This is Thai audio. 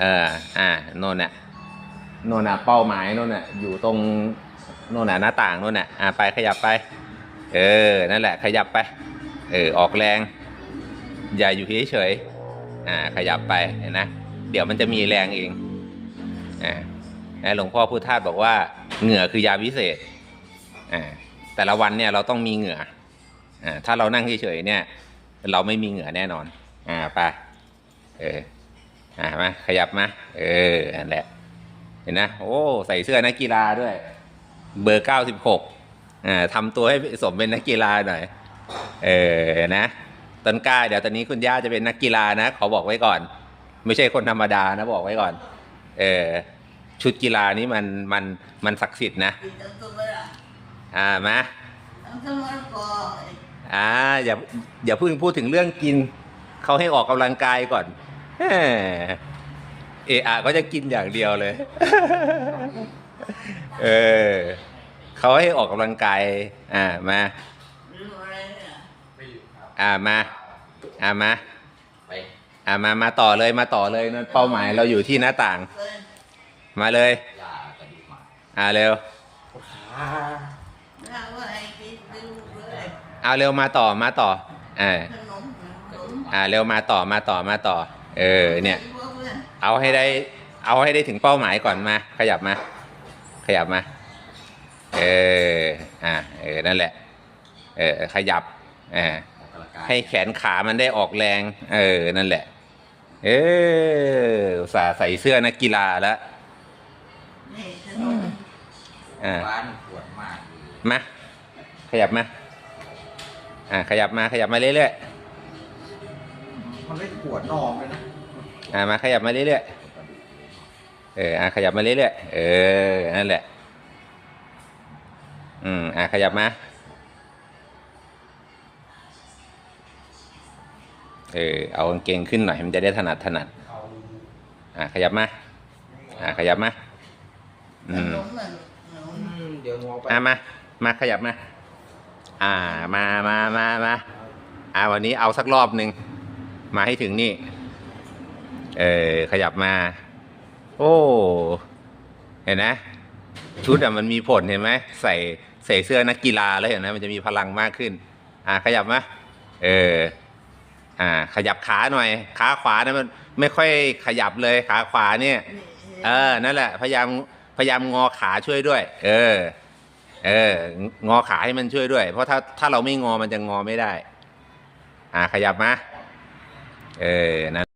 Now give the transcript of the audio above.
เออ อ่าโน่นน่ะโน่นน่ะ เป้าหมายโน่นน่ะ อยู่ตรงโน่นน่ะหน้าต่างโน่นน่ะ อ่าไปขยับไป เออ นั่นแหละ ขยับไป เออ ออกแรง อย่าอยู่เฉยๆ อ่า ขยับไปเห็นนะ เดี๋ยวมันจะมีแรงเอง อ่าหลวงพ่อพุทธทาสบอกว่า เหงื่อคือยาวิเศษ อ่า แต่ละวันเนี่ยเราต้องมีเหงื่อ อ่า ถ้าเรานั่งเฉยๆเนี่ย เราไม่มีเหงื่อแน่นอน อ่า ไป เออ อ่ามาขยับมา เออนั่นแหละ เห็นนะ โอ้ ใส่เสื้อนักกีฬาด้วย เบอร์เก้าสิบหกอ่าทำตัวให้สมเป็นนักกีฬาหน่อย เออนะ ต้นกล้า เดี๋ยวตอนนี้คุณย่าจะเป็นนักกีฬานะ ขอบอกไว้ก่อน ไม่ใช่คนธรรมดานะบอกไว้ก่อน เออ ชุดกีฬานี้มันมันมันศักดิ์สิทธิ์นะ อ่ามาอ่าอย่าอย่าเพิ่งพูดถึงเรื่องกิน เขาให้ออกกำลังกายก่อน เออะก็จะกินอย่างเดียวเลย เออเขาให้ออกกำลังกาย อ่า มา อ่า มา อ่า มาไปอ่า มา มาต่อเลย มาต่อเลยนั่นเป้าหมายเราอยู่ที่หน้าต่าง มาเลยยากระดูกหมาอ่าเร็ว เอาเร็วมาต่อ มาต่อ อ่าอ่าเร็วมาต่อ มาต่อ มาต่อ เออเนี่ย เอาให้ได้ เอาให้ได้ถึงเป้าหมายก่อนมา ขยับมา ขยับมา เอออ่าเออนั่นแหละ เออขยับอ่าออกกำลังกายให้แขนขามันได้ออกแรง เออนั่นแหละ เอออุตส่าห์ใส่เสื้อนักกีฬาแล้วอ่าบ้านปวดมากเลยมาขยับมาอ่าขยับมาขยับมาเรื่อย มันไม่ปวดนองเลยนะอ่ามาขยับมาเรื่อยๆเอออ่าขยับมาเรื่อยๆเออนั่นแหละ อืมอ่าขยับมาเออเอากางเกงขึ้นหน่อยมันจะได้ถนัดถนัดอ่าขยับมาอ่าขยับมาอืมอืมเดี๋ยวงอไปอ่ามามาขยับมาอ่ามามามามาอ่าวันนี้เอาสักรอบหนึ่ง มาให้ถึงนี่ เออขยับมา โอ้ เห็นนะชุดอะมันมีผลเห็นไหมใส่ใส่เสื้อนักกีฬาแล้วเห็นไหมมันจะมีพลังมากขึ้น อ่าขยับมาเอออ่า ขยับขาหน่อยขาขวานะมันไม่ค่อยขยับเลยขาขวาเนี่ย เออนั่นแหละ พยายามพยายามงอขาช่วยด้วย เออ เออ งอขาให้มันช่วยด้วย เพราะถ้าถ้าเราไม่งอมันจะงอไม่ได้ อ่า ขยับมา เออนั่น